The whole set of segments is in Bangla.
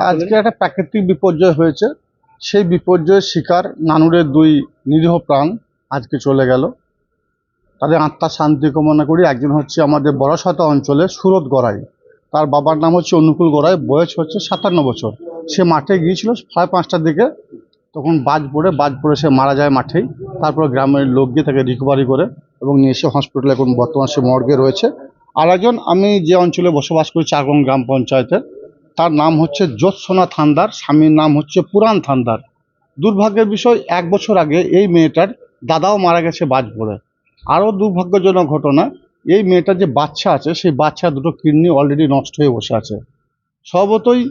আজকে একটা প্রাকৃতিক বিপর্যয় হয়েছে। সেই বিপর্যয়ের শিকার নানুরের দুই নিরীহ প্রাণ আজকে চলে গেল। তাদের আত্মার শান্তি কামনা করি। একজন হচ্ছে আমাদের বড়সাতা অঞ্চলে সুরত গড়াই। তার বাবার নাম হচ্ছে অনুকূল গড়াই। বয়স হচ্ছে সাতান্ন বছর। সে মাঠে গিয়েছিল সাড়ে পাঁচটার দিকে। তখন বাজ পড়ে বাজ পড়ে সে মারা যায় মাঠেই। তারপর গ্রামের লোক গিয়ে তাকে রিকভারি করে এবং নিয়ে এসে হসপিটালে এখন বর্তমান সে মর্গে রয়েছে। আর একজন, আমি যে অঞ্চলে বসবাস করি চারগং গ্রাম পঞ্চায়েতের, তার নাম হচ্ছে জ্যোৎসনা থান্দার, স্বামীর নাম হচ্ছে পুরাণ থান্দার। দুর্ভাগ্যের বিষয়, এক বছর আগে এই মেয়েটার দাদাও মারা গেছে বাজ পড়ে আরও দুর্ভাগ্যজনক ঘটনা, এই মেয়েটার যে বাচ্চা আছে, সেই বাচ্চা দুটো কিডনি অলরেডি নষ্ট হয়ে বসে আছে। স্বভাবতই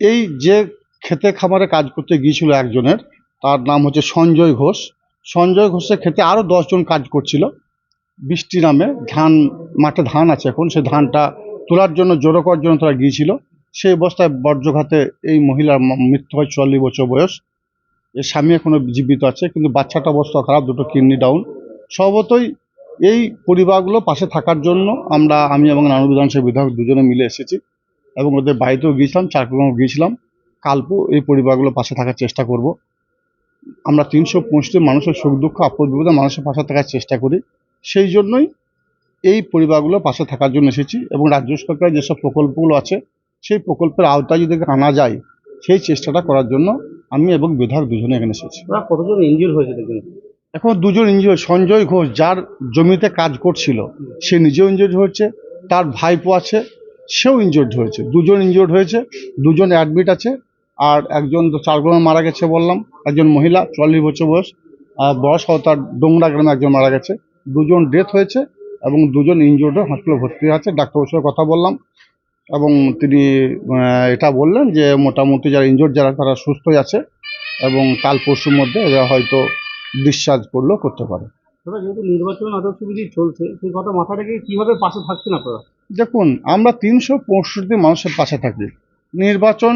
এই যে খেতে খামারে কাজ করতে গিয়েছিল একজনের, তার নাম হচ্ছে সঞ্জয় ঘোষ। সঞ্জয় ঘোষের খেতে আরও দশজন কাজ করছিল। বৃষ্টি নামে ধান, মাঠে ধান আছে এখন সেই ধানটা তোলার জন্য জড়ো করার জন্য তারা গিয়েছিল। সেই অবস্থায় বর্জ্যঘাতে এই মহিলার মৃত্যু হয় চুয়াল্লিশ বছর বয়স। এর স্বামী এখনও জীবিত আছে, কিন্তু বাচ্চাটা অবস্থা খারাপ, দুটো কিডনি ডাউন। স্বভাবতই এই পরিবারগুলো পাশে থাকার জন্য আমরা, আমি এবং নানু বিধানসভা বিধায়ক দুজনে মিলে এসেছি এবং ওদের বাড়িতেও গিয়েছিলাম চারকুমাও গিয়েছিলাম। কালপু এই পরিবারগুলো পাশে থাকার চেষ্টা করব। আমরা তিনশো পঁয়ষট্টি মানুষের সুখ দুঃখ আপদ বিপদে মানুষের পাশে থাকার চেষ্টা করি। সেই জন্যই এই পরিবারগুলো পাশে থাকার জন্য এসেছি এবং রাজ্য সরকারের যেসব প্রকল্পগুলো আছে সেই প্রকল্পের আওতায় যদি আনা যায় সেই চেষ্টাটা করার জন্য আমি এবং বিধায়ক দুজনে এখানে এসেছি। কতজন ইনজিওর হয়েছে দেখবেন এখন দুজন ইঞ্জুরি সঞ্জয় ঘোষ যার জমিতে কাজ করছিল সে নিজেও ইঞ্জুরি হয়েছে তার ভাইপো আছে সেও ইনজুর্ড হয়েছে দুজন ইনজুর্ড হয়েছে দুজন অ্যাডমিট আছে আর একজন তো চারগ্রামে মারা গেছে বললাম একজন মহিলা চুয়াল্লিশ বছর বয়স আর বয়স তার ডোংরা গ্রামে একজন মারা গেছে। দুজন ডেথ হয়েছে এবং দুজন ইনজুর্ড হসপিটালে ভর্তি আছে ডাক্তারের সঙ্গে কথা বললাম এবং তিনি এটা বললেন যে মোটামুটি যারা ইনজুর্ড যারা তারা সুস্থই আছে এবং কাল পরশুর মধ্যে এরা হয়তো ডিসচার্জ করলেও করতে পারে। যেহেতু নির্বাচন আদর্শবিধি চলছে সেই কথা মাথা রেখে কীভাবে পাশে থাকছেন আপনারা? দেখুন আমরা তিনশো পঁয়ষট্টি মানুষের পাশে থাকি। নির্বাচন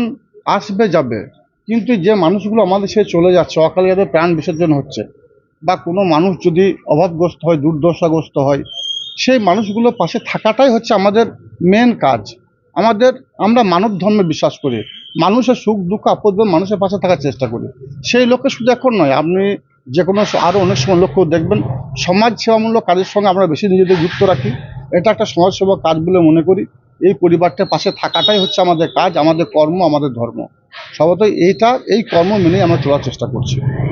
আসবে যাবে কিন্তু যে মানুষগুলো আমাদের সে চলে যাচ্ছে অকালে যাদের প্রাণ বিসর্জন হচ্ছে বা কোনো মানুষ যদি অভাবগ্রস্ত হয়, দুর্দশাগ্রস্ত হয়, সেই মানুষগুলোর পাশে থাকাটাই হচ্ছে আমাদের মেন কাজ। আমাদের, আমরা মানব ধর্মে বিশ্বাস করি। মানুষের সুখ, দুঃখ, আপদ মানুষের পাশে থাকার চেষ্টা করি। সেই লক্ষ্যে শুধু এখন নয়, আপনি যে কোনো আরও অনেক সময় লক্ষ্য দেখবেন, সমাজ সেবামূলক কাজের সঙ্গে আমরা বেশি নিজেদের যুক্ত রাখি, এটা একটা সমাজসেবা কাজ বলে মনে করি। এই পরিবারটার পাশে থাকাটাই হচ্ছে আমাদের কাজ, আমাদের কর্ম, আমাদের ধর্ম। স্বভাবতই এইটা, এই কর্ম মেনেই আমরা চলার চেষ্টা করছি।